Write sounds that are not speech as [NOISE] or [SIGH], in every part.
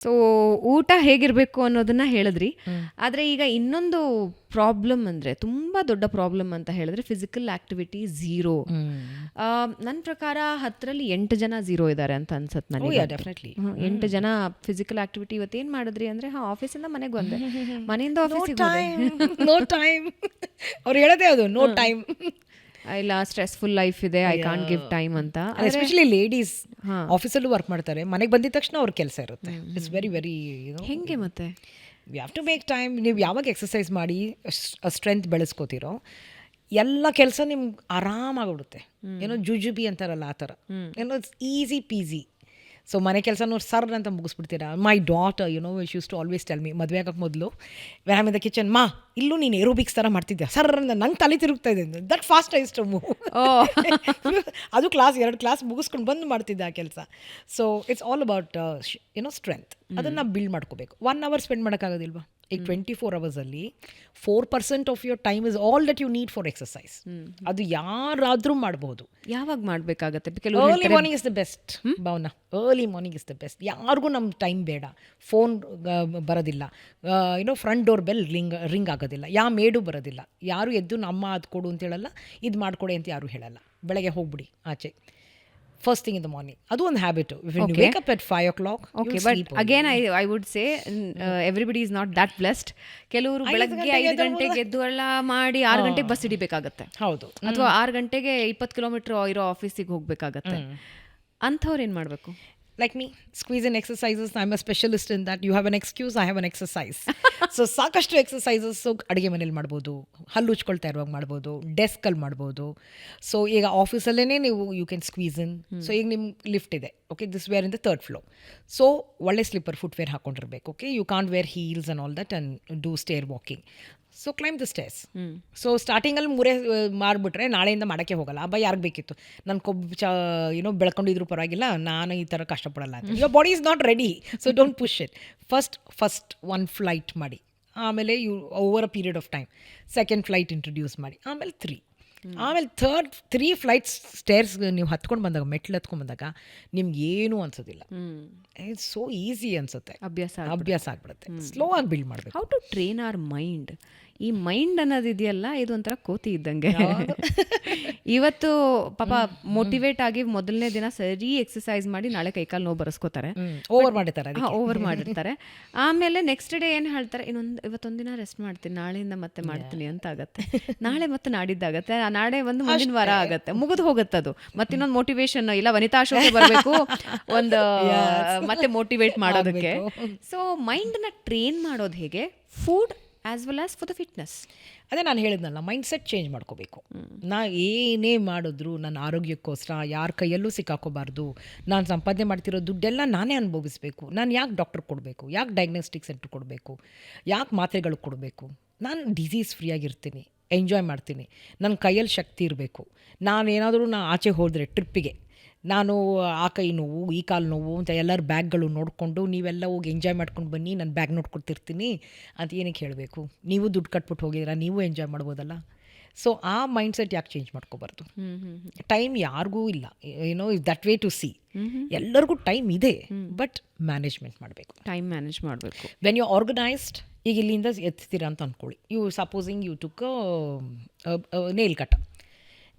So ಊಟ ಹೇಗಿರಬೇಕು ಅನ್ನೋದನ್ನ ಹೇಳಿದ್ರಿ. ಆದರೆ ಈಗ ಇನ್ನೊಂದು ಪ್ರಾಬ್ಲಮ್ ಅಂದರೆ ತುಂಬ ದೊಡ್ಡ ಪ್ರಾಬ್ಲಮ್ ಅಂತ ಹೇಳಿದ್ರೆ ಫಿಸಿಕಲ್ ಆಕ್ಟಿವಿಟಿ ಝೀರೋ ನನ್ನ ಪ್ರಕಾರ ಹತ್ತರಲ್ಲಿ ಎಂಟು ಜನ ಝೀರೋ ಇದ್ದಾರೆ ಅಂತ ಅನ್ಸತ್ತೆ ನನಗೆ. ಡೆಫಿನೆಟ್ಲಿ ಎಂಟು ಜನ ಫಿಸಿಕಲ್ ಆಕ್ಟಿವಿಟಿ ಇವತ್ತೇನ್ ಮಾಡಿದ್ರಿ ಅಂದ್ರೆ ಹಾಂ ಆಫೀಸಿಂದ ಮನೆಗೆ ಬಂದೆ. [LAUGHS] ಮನೆಯಿಂದ ಆಫೀಸಿಗೆ ನೋ ಟೈಮ್ ಅವ್ರು ಹೇಳೋದೇ ಅದು ನೋ ಟೈಮ್ ಇಲ್ಲ ಸ್ಟ್ರೆಸ್ಫುಲ್ ಲೈಫ್ ಇದೆ ಐ ಕಾಂಟ್ ಗಿವ್ ಟೈಮ್ ಅಂತ. ಎಸ್ಪೆಷಲಿ ಲೇಡೀಸ್ ಆಫೀಸಲ್ಲೂ ವರ್ಕ್ ಮಾಡ್ತಾರೆ. ಮನೆಗೆ ಬಂದಿದ ತಕ್ಷಣ ಅವ್ರ ಕೆಲಸ ಇರುತ್ತೆ. ಇಟ್ಸ್ ವೆರಿ ವೆರಿ ಹೆಂಗೆ ಮತ್ತೆ? You have to make time ನೀವು ಯಾವಾಗ ಎಕ್ಸಸೈಸ್ ಮಾಡಿ ಸ್ಟ್ರೆಂತ್ ಬೆಳೆಸ್ಕೋತಿರೋ ಎಲ್ಲ ಕೆಲಸ ನಿಮ್ಗೆ ಆರಾಮಾಗ್ಬಿಡುತ್ತೆ ಏನೋ ಜುಜುಬಿ ಅಂತಾರಲ್ಲ ಆ ಥರ. ಏನೋ ಈಸಿ ಪೀಸಿ ಸೊ ಮನೆ ಕೆಲಸನೂ ಸರ್ ಅಂತ ಮುಗಿಸ್ಬಿಡ್ತೀರಾ? My daughter you know used to always tell me ಮದುವೆ ಆಗಕ್ಕೆ ಮೊದಲು ವ್ಯಾಮ್ ಇನ್ ದ ಕಿಚನ್ ಮಾ ಇಲ್ಲೂ ನೀನು ಏರೋಬಿಕ್ಸ್ ಥರ ಮಾಡ್ತಿದ್ದೆ ಸರ್ ನಂಗೆ ತಲೆ ತಿರುಗ್ತಾ ಇದೆ. ದಟ್ ಫಾಸ್ಟ್ ಐಸ್ ಮೂವ್ ಅದು ಕ್ಲಾಸ್ ಎರಡು ಕ್ಲಾಸ್ ಮುಗಿಸ್ಕೊಂಡು ಬಂದು ಮಾಡ್ತಿದ್ದೆ ಆ ಕೆಲಸ. So it's all about you know strength ಅದನ್ನು ಬಿಲ್ಡ್ ಮಾಡ್ಕೋಬೇಕು. ಒನ್ ಅವರ್ ಸ್ಪೆಂಡ್ ಮಾಡೋಕ್ಕಾಗೋದಿಲ್ವಾ? ಈಗ twenty four ಅವರ್ಸಲ್ಲಿ four percent of your time is all that you need for exercise ಅದು ಯಾರಾದರೂ ಮಾಡ್ಬೋದು. ಯಾವಾಗ ಮಾಡಬೇಕಾಗತ್ತೆ? Early morning is the best Bhavana. Early morning is the best ಯಾರಿಗೂ ನಮ್ಮ ಟೈಮ್ ಬೇಡ. ಫೋನ್ ಬರೋದಿಲ್ಲ. ಏನೋ front door bell ring ring ಆಗೋದಿಲ್ಲ. ಯಾ ಮೇಡು ಬರೋದಿಲ್ಲ. ಯಾರು ಎದ್ದು ನಮ್ಮ ಅದು ಕೊಡು ಅಂತ ಹೇಳಲ್ಲ ಇದು ಮಾಡಿಕೊಡಿ ಅಂತ ಯಾರು ಹೇಳಲ್ಲ. ಬೆಳಗ್ಗೆ ಹೋಗ್ಬಿಡಿ ಆಚೆ. First thing in the morning ಅದು ಒಂದು habit wake up at five o'clock okay but again I I would say everybody is not that blessed ಕೆಲವರು ಬೆಳಗ್ಗೆ ಐದು ಗಂಟೆಗೆ ಎದ್ದು ಎಲ್ಲ ಮಾಡಿ ಆರು ಗಂಟೆಗೆ ಬಸ್ ಹಿಡಿಬೇಕಾಗತ್ತೆ. ಹೌದು. ಅಥವಾ ಆರು ಗಂಟೆಗೆ ಇಪ್ಪತ್ತು ಕಿಲೋಮೀಟರ್ ಇರೋ ಆಫೀಸಿಗೆ ಹೋಗಬೇಕಾಗತ್ತೆ. ಅಂಥವ್ರು ಏನು ಮಾಡಬೇಕು? Like me, squeeze in exercises. I'm a specialist in that. You have an excuse, I have an exercise. [LAUGHS] So ಸಾಕಷ್ಟು ಎಕ್ಸಸೈಸಸ್ಸು ಅಡುಗೆ ಮನೇಲಿ ಮಾಡ್ಬೋದು ಹಲ್ಲು ಉಚ್ಕೊಳ್ತಾ ಇರುವಾಗ ಮಾಡ್ಬೋದು ಡೆಸ್ಕಲ್ಲಿ ಮಾಡ್ಬೋದು. ಸೊ ಈಗ ಆಫೀಸಲ್ಲೇ ನೀವು you can squeeze in so ಈಗ ನಿಮ್ಮ ಲಿಫ್ಟ್ ಇದೆ. Okay this where in the third floor so ಒಳ್ಳೆ slipper footwear ಹಾಕೊಂಡಿರ್ಬೇಕು. Okay you can't wear heels and all that and do stair walking so climb the stairs so ಸ್ಟಾರ್ಟಿಂಗಲ್ಲಿ ಮೂರೇ ಮಾಡಿಬಿಟ್ರೆ ನಾಳೆಯಿಂದ ಮಾಡೋಕ್ಕೆ ಹೋಗಲ್ಲ. ಅಬ್ಬ ಯಾರಿಗೆ ಬೇಕಿತ್ತು? ನನ್ನ ಕೊಬ್ಬು ಚ ಏನೋ ಬೆಳ್ಕೊಂಡಿದ್ರು ಪರವಾಗಿಲ್ಲ ನಾನು ಈ ಥರ ಕಷ್ಟಪಡಲ್ಲ ಅಂತ. Your body is not ready so don't push it first first one flight ಮಾಡಿ. ಆಮೇಲೆ you over a period of time second flight introduce ಮಾಡಿ. ಆಮೇಲೆ ತ್ರೀ ಆಮೇಲೆ ಥರ್ಡ್ ತ್ರೀ ಫ್ಲೈಟ್ಸ್ ಸ್ಟೇರ್ಸ್ ನೀವು ಹತ್ಕೊಂಡು ಬಂದಾಗ ಮೆಟ್ಲು ಹತ್ಕೊಂಡು ಬಂದಾಗ ನಿಮ್ಗೆ ಏನೂ ಅನ್ಸೋದಿಲ್ಲ. ಇಟ್ಸ್ ಸೋ ಈಸಿ ಅನ್ಸುತ್ತೆ. ಅಭ್ಯಾಸ ಅಭ್ಯಾಸ ಆಗ್ಬಿಡುತ್ತೆ. ಸ್ಲೋ ಆಗಿ ಬಿಲ್ಡ್ ಮಾಡಬೇಕು. How to train our mind ಈ ಮೈಂಡ್ ಅನ್ನೋದು ಇದೆಯಲ್ಲ ಇದು ಒಂಥರ ಕೋತಿ ಇದ್ದಂಗೆ. [LAUGHS] ಇವತ್ತು ಪಾಪ ಮೋಟಿವೇಟ್ ಆಗಿ ಮೊದಲನೇ ದಿನ ಸರಿ ಎಕ್ಸಸೈಸ್ ಮಾಡಿ ನಾಳೆ ಕೈಕಾಲು ನೋವು ಬರೆಸ್ಕೋತಾರೆ. ಓವರ್ ಮಾಡಿರ್ತಾರೆ ಓವರ್ ಮಾಡಿರ್ತಾರೆ. ಆಮೇಲೆ ನೆಕ್ಸ್ಟ್ ಡೇ ಏನು ಹೇಳ್ತಾರೆ ಇನ್ನೊಂದು ಇವತ್ತೊಂದಿನ ರೆಸ್ಟ್ ಮಾಡ್ತೀನಿ ನಾಳೆಯಿಂದ ಮತ್ತೆ ಮಾಡ್ತೀನಿ ಅಂತ ಆಗತ್ತೆ ನಾಳೆ ಮತ್ತೆ ನಾಡಿದ್ದಾಗತ್ತೆ ಆ ನಾಳೆ ಒಂದು ಮುಂದಿನ ವಾರ ಆಗತ್ತೆ ಮುಗಿದು ಹೋಗುತ್ತೆ ಅದು ಮತ್ತೆ ಇನ್ನೊಂದು ಮೋಟಿವೇಶನ್ ಇಲ್ಲ ವನಿತಾ ಶೋಗೆ ಬರಬೇಕು [LAUGHS] ಒಂದು ಮತ್ತೆ ಮೋಟಿವೇಟ್ ಮಾಡೋದಕ್ಕೆ. ಸೊ ಮೈಂಡ್ನ ಟ್ರೈನ್ ಮಾಡೋದು ಹೇಗೆ? Food as well as for the fitness ಅದೇ ನಾನು ಹೇಳಿದ್ನಲ್ಲ ಮೈಂಡ್ ಸೆಟ್ ಚೇಂಜ್ ಮಾಡ್ಕೋಬೇಕು. ನಾ ಏನೇ ಮಾಡಿದ್ರು ನನ್ನ ಆರೋಗ್ಯಕ್ಕೋಸ್ಕರ ಯಾರ ಕೈಯಲ್ಲೂ ಸಿಕ್ಕಾಕೋಬಾರ್ದು. ನಾನು ಸಂಪಾದನೆ ಮಾಡ್ತಿರೋ ದುಡ್ಡೆಲ್ಲ ನಾನೇ ಅನುಭವಿಸ್ಬೇಕು. ನಾನು ಯಾಕೆ ಡಾಕ್ಟರ್ ಕೊಡಬೇಕು? ಯಾಕೆ ಡಯಾಗ್ನೋಸ್ಟಿಕ್ ಸೆಂಟ್ರ್ ಕೊಡಬೇಕು? ಯಾಕೆ ಮಾತ್ರೆಗಳು ಕೊಡಬೇಕು? ನಾನು ಡಿಸೀಸ್ ಫ್ರೀಯಾಗಿರ್ತೀನಿ ಎಂಜಾಯ್ ಮಾಡ್ತೀನಿ. ನನ್ನ ಕೈಯಲ್ಲಿ ಶಕ್ತಿ ಇರಬೇಕು. ನಾನು ಏನಾದರೂ ನಾ ಆಚೆ ಹೋದರೆ ಟ್ರಿಪ್ಪಿಗೆ ನಾನು ಆ ಕೈ ನೋವು ಈ ಕಾಲು ನೋವು ಅಂತ ಎಲ್ಲರ ಬ್ಯಾಗ್ಗಳು ನೋಡಿಕೊಂಡು ನೀವೆಲ್ಲ ಹೋಗಿ ಎಂಜಾಯ್ ಮಾಡ್ಕೊಂಡು ಬನ್ನಿ ನಾನು ಬ್ಯಾಗ್ ನೋಡ್ಕೊಡ್ತಿರ್ತೀನಿ ಅಂತ ಏನಕ್ಕೆ ಹೇಳಬೇಕು? ನೀವು ದುಡ್ಡು ಕಟ್ಬಿಟ್ಟು ಹೋಗಿದ್ದೀರಾ ನೀವು ಎಂಜಾಯ್ ಮಾಡ್ಬೋದಲ್ಲ? ಸೊ ಆ ಮೈಂಡ್ ಸೆಟ್ ಯಾಕೆ ಚೇಂಜ್ ಮಾಡ್ಕೋಬಾರ್ದು? ಟೈಮ್ ಯಾರಿಗೂ ಇಲ್ಲ. ಏನೋ ದಟ್ ವೇ ಟು ಸಿ ಎಲ್ಲರಿಗೂ ಟೈಮ್ ಇದೆ ಬಟ್ ಮ್ಯಾನೇಜ್ಮೆಂಟ್ ಮಾಡಬೇಕು. ಟೈಮ್ ಮ್ಯಾನೇಜ್ ಮಾಡಬೇಕು. ವೆನ್ ಯು ಆರ್ಗನೈಸ್ಡ್ ಈಗ ಇಲ್ಲಿಂದ ಎತ್ತೀರಾ ಅಂತ ಅಂದ್ಕೊಳ್ಳಿ you supposing you took nail cut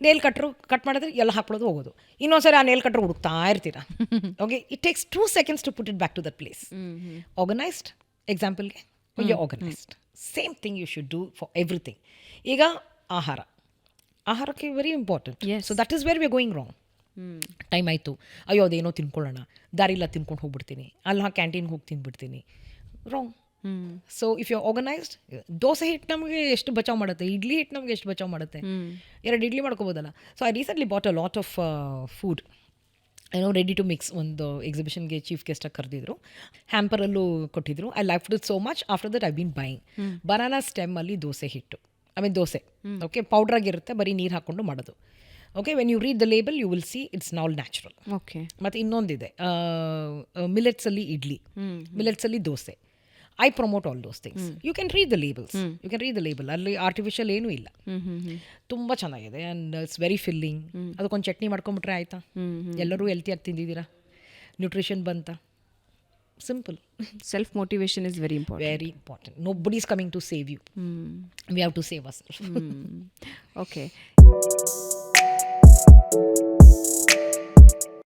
nail cutter cut ಮಾಡಿದ್ರೆ ಎಲ್ಲ ಹಾಕ್ಕೊಳ್ಳೋದು ಹೋಗೋದು. ಇನ್ನೊಂದ್ಸರಿ ಆ ನೇಲ್ ಕಟ್ರು ಹುಡುಕ್ತಾ ಇರ್ತೀರಾ. Okay it takes two seconds to put it back to that place organised ಎಕ್ಸಾಂಪಲ್ಗೆ you organised same thing you should do for everything ಈಗ ಆಹಾರ. ಆಹಾರಕ್ಕೆ very important. So that is where we going wrong time ಆಯಿತು. ಅಯ್ಯೋ ಅದೇನೋ ತಿನ್ಕೊಳ್ಳೋಣ. ದಾರಿಲ್ಲ ತಿನ್ಕೊಂಡು ಹೋಗ್ಬಿಡ್ತೀನಿ. ಅಲ್ಲ ಕ್ಯಾಂಟೀನ್ಗೆ ಹೋಗಿ ತಿಂದ್ಬಿಡ್ತೀನಿ wrong so if you organised dosa ಹಿಟ್ಟು ನಮಗೆ ಎಷ್ಟು ಬಚಾವ್ ಮಾಡುತ್ತೆ? ಇಡ್ಲಿ ಹಿಟ್ಟು ನಮಗೆ ಎಷ್ಟು ಬಚಾವ್ ಮಾಡುತ್ತೆ? ಎರಡು idli ಮಾಡ್ಕೋಬೋದಲ್ಲ? So I recently bought a lot of food ಏನೋ ರೆಡಿ ಟು ಮಿಕ್ಸ್ ಒಂದು ಎಕ್ಸಿಬಿಷನ್ಗೆ ಚೀಫ್ ಗೆಸ್ಟಾಗಿ ಕರೆದಿದ್ರು. ಹ್ಯಾಂಪರಲ್ಲೂ ಕೊಟ್ಟಿದ್ರು. I like it so much after that I been buying banana ಸ್ಟೆಮ್ಮಲ್ಲಿ dosa ಹಿಟ್ಟು. I mean dosa. ಓಕೆ ಪೌಡ್ರಾಗಿರುತ್ತೆ ಬರೀ ನೀರು ಹಾಕ್ಕೊಂಡು ಮಾಡೋದು. Okay when you read the label you will see it's all natural okay ಮತ್ತು ಇನ್ನೊಂದಿದೆ ಮಿಲೆಟ್ಸಲ್ಲಿ idli. ಮಿಲೆಟ್ಸಲ್ಲಿ dosa. I promote all those things you can read the labels you can read the label ಅಲ್ಲಿ artificial ಏನೂ ಇಲ್ಲ. ತುಂಬ ಚೆನ್ನಾಗಿದೆ. ಆ್ಯಂಡ್ ಇಟ್ಸ್ ವೆರಿ ಫಿಲ್ಲಿಂಗ್ ಅದಕ್ಕೊಂದು ಚಟ್ನಿ ಮಾಡ್ಕೊಂಬಿಟ್ರೆ ಆಯಿತಾ? ಎಲ್ಲರೂ ಹೆಲ್ತಿಯಾಗಿ ತಿಂದಿದ್ದೀರಾ? ನ್ಯೂಟ್ರಿಷನ್ ಬಂತ? Simple self motivation is very important very important nobody is coming to save you we have to save us okay